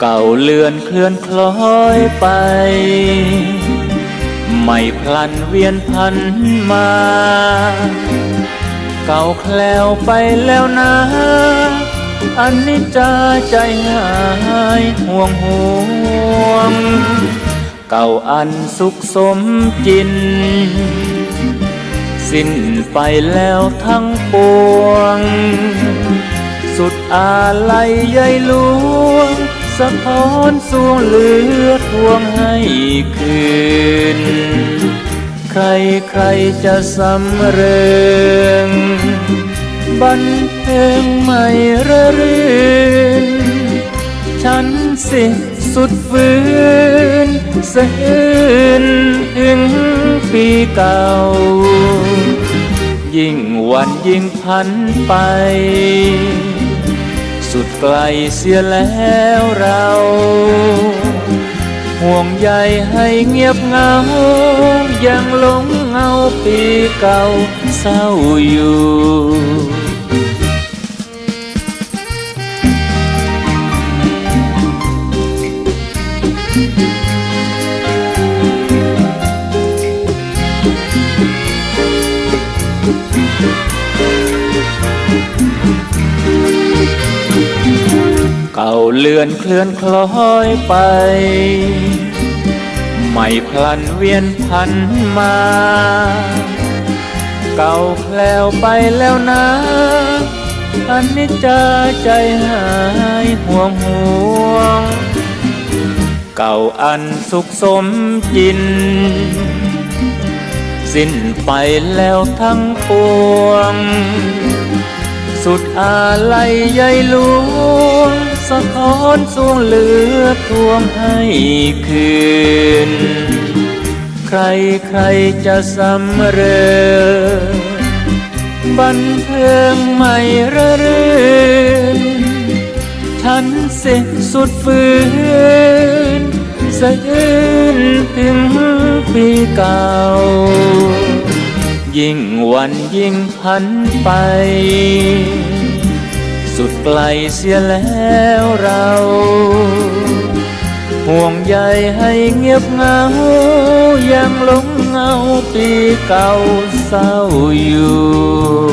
เก่าเลือนเคลื่อนคล้อยไป ไม่พลันเวียนพันมา เก่าแคล้วไปแล้วนะอันนี้จาใจหายห่วงห่วง เก่าอันสุขสมจิน สิ้นไปแล้วทั้งปวง สุดอาลัยใยหลวง สะท้อนสวงเหลือทวงให้คืน ใครใครจะสำเริง บันเทิงไม่ระรื่น ฉันสิสุดฝืนสะอื้นถึงปีเก่า ยิ่งวันยิ่งพันไป สุดไกลเสียแล้วเรา ห่วงใยให้เงียบเงา ยังหลงเงาปีเก่าเศร้าอยู่ เก่าเลือนเคลื่อนคล้อยไป ไม่พลันเวียนพันมา เก่าแคล้วไปแล้วนะอันนี้จาใจหายห่วงห่วง เก่าอันสุขสมจิน สิ้นไปแล้วทั้งปวง สุดอาลัยใยหลวงสะท้อนสวงเหลือท่วงให้คืน ใครใครจะสำเริงบันเทิงไม่ระรื่นฉันเสิสุดฝืนสะอื้นถึงปีเก่า ยิ่งวันยิ่งพันไป สุดไกลเสียแล้วเรา ห่วงใยให้เงียบเงา ยังลงเงาปีเก่าเศร้าอยู่